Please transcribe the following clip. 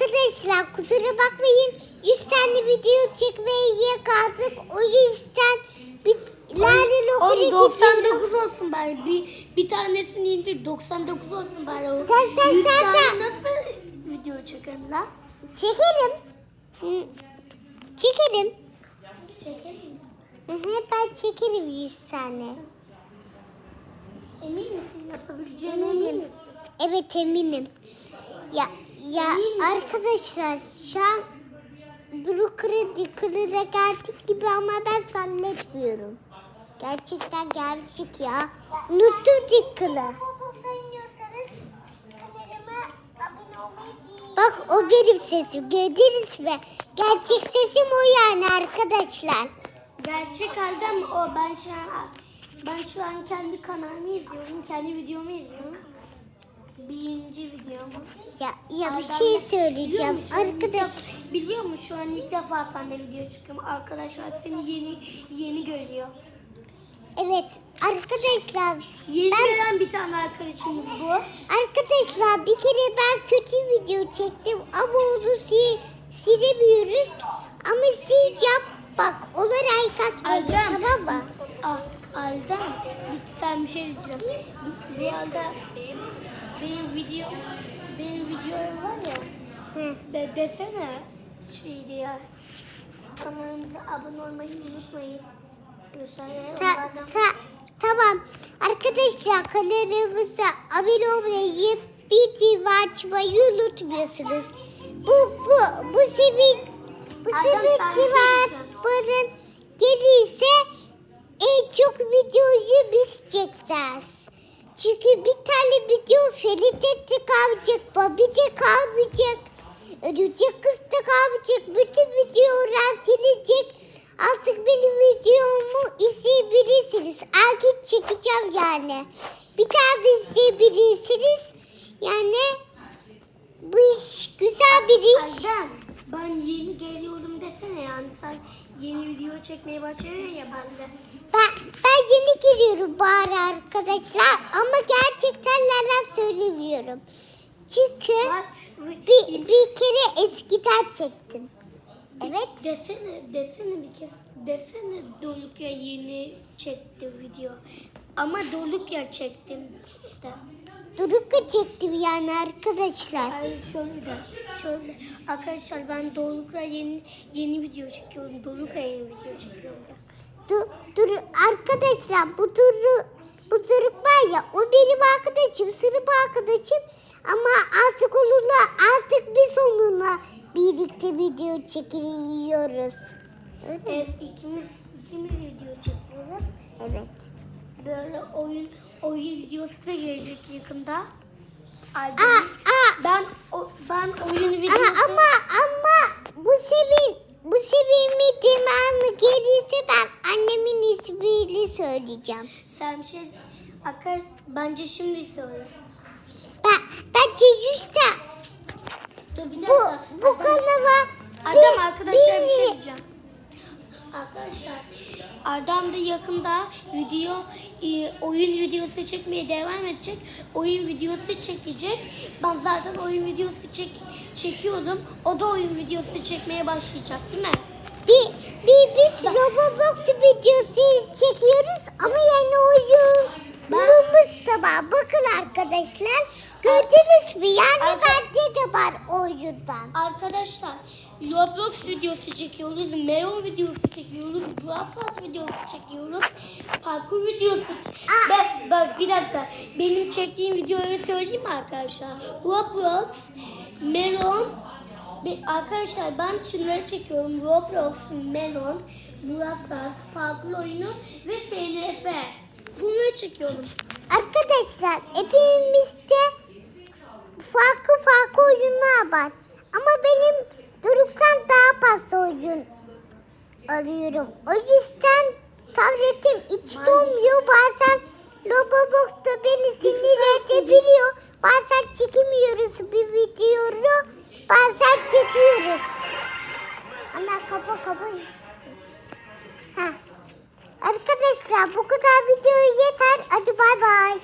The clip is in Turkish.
Arkadaşlar kusura bakmayın 100 tane video çekmeye kaldık. O yüzden Oğlum Loker'e 99 olsun bari. Bir, bir tanesini indir 99 olsun bari. O Sen, sen, 100 sen, tane sen. nasıl video çekerim lan? Çekerim. Hı, Çekerim. Çekerim. Hı hı, ben çekerim 100 tane. Emin misin yapabileceğine emin Eminim. Evet eminim. Ya ya arkadaşlar şu an Duru Kredi Kılı'da geldik gibi ama ben zannetmiyorum. Gerçekten gerçek ya. Unuttum Dikkılı. Bak o benim sesim. Gördünüz mü? Gerçek sesim o yani arkadaşlar. Gerçek halde mi o? Ben şu an ben şu an kendi kanalımı izliyorum. Kendi videomu izliyorum. Birinci videomuz. Ya, ya bir şey söyleyeceğim. Arkadaş Biliyor musun şu an ilk defa seninle video çıkıyorum. Arkadaşlar seni yeni yeni görüyor. evet arkadaşlar Yeni Ben- gören bir tane arkadaşımız bu. Arkadaşlar bir kere ben kötü video çektim ama onu sil silemiyoruz. Ama sileceğim. Bak ona like atmayın tamam mı? Ah, bir sen bir şey diyeceğim. Realde benim, video, benim videolarım var ya, Hı. de, desene şeydi ya. Kanalımıza abone olmayı unutmayın. Mesela Ta, onlardan- ta, tamam. Arkadaşlar kanalımıza abone olmayı, video açmayı unutmuyorsunuz. Bu bu bu sefer bu diyeceğim. divarların gelirse en çok videoyu biz çekeceğiz. Çünkü bir tane video Ferit'te kalmayacak, Babi'de kalmayacak, Örümcek Kız'da kalmayacak, bütün videolar silecek. Artık benim videomu izleyebilirsiniz. Gün çekeceğim yani. Bir tane de izleyebilirsiniz. Yani bu iş güzel bir iş. Erdem, ben yeni geliyorum desene yani sen yeni video çekmeye başlıyorsun ya ben de. Ben yeni giriyorum bari arkadaşlar ama gerçekten neler söylemiyorum. Çünkü bir, bir kere eskiden çektim. Evet. Desene, desene bir kez. Desene Doluk ya yeni çekti video. Ama Doluk ya çektim işte. Duruk'a çektim yani arkadaşlar. Hayır şöyle de, şöyle. Arkadaşlar ben Doluk'la yeni yeni video çekiyorum. Doluk'la yeni video çekiyorum. da. Dur, dur arkadaşlar bu duru bu Duruk var ya o benim arkadaşım, sınıf arkadaşım ama artık onunla artık biz onunla birlikte video çekiliyoruz. Öyle? Evet, ikimiz ikimiz video çekiyoruz. Evet. Böyle oyun oyun videosu da gelecek yakında. Aa, Albüm. aa, Ben o, ben oyun videosu Ama ama ama bu sevi bu sevimi demem gelirse ismini söyleyeceğim. sen bir şey Arkadaş bence şimdi söyle. Ben bence yüzde Dur bir bu dakika. bu kanala Erdem bir- arkadaşlar bir şey bir- diyeceğim. Arkadaşlar Erdem de yakında video e, oyun videosu çekmeye devam edecek. Oyun videosu çekecek. Ben zaten oyun videosu çek çekiyordum. O da oyun videosu çekmeye başlayacak değil mi? bir, bir biz Roblox videosu oyundan. Arkadaşlar Roblox videosu çekiyoruz, Meon videosu çekiyoruz, Brawl Stars videosu çekiyoruz, parkur videosu Aa. Ben, bak bir dakika, benim çektiğim videoları söyleyeyim mi arkadaşlar? Roblox, Melon, Be- arkadaşlar ben şunları çekiyorum. Roblox, Melon, Brawl Stars, parkur oyunu ve FNF. Bunları çekiyorum. Arkadaşlar hepimizde var. Ama benim Doruk'tan daha fazla oyun arıyorum. O yüzden tabletim hiç dolmuyor. Bazen Robobok da beni sinir edebiliyor. Bazen çekemiyoruz bir videoyu. Bazen çekiyoruz. Ana kapa kapa. Ha. Arkadaşlar bu kadar video yeter. Hadi bay bay.